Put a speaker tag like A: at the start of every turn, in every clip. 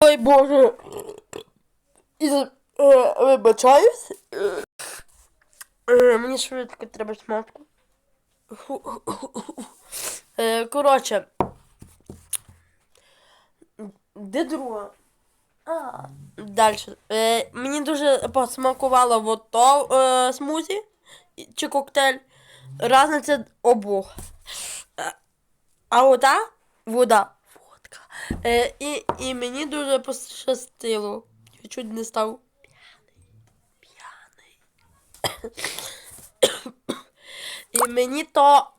A: Ой Боже. Із, е, вибачаюсь. Е, е, мені швидко треба сматку. Коротше. Де друга? А, далі. Е, мені дуже посмакувало вот то е, смузі чи коктейль. Разниця обох. А ота вода. Е, і, і мені дуже пощастило. Я чуть не став п'яний. П'яний. і мені то.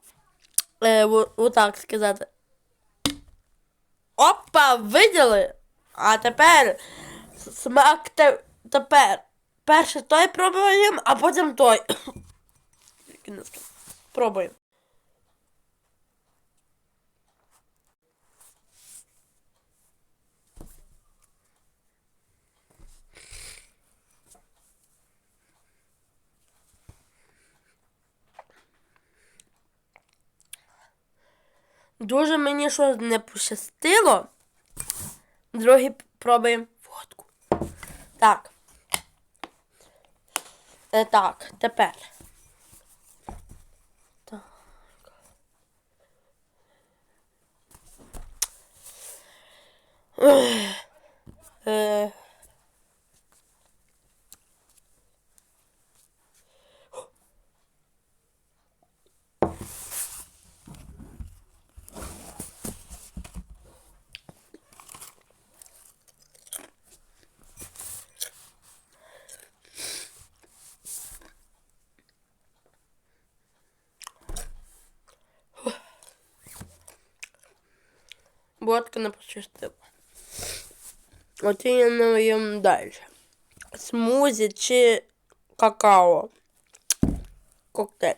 A: Е, отак сказати. Опа, виділи? А тепер смак те, тепер. Перше той пробуємо, а потім той. Пробуємо. Дуже мені щось не пощастило. Другий пробуємо водку. Так. Е, так, тепер. Так. Е. Водка не почистила. Оцінюємо далі. Смузі чи какао. Коктейль.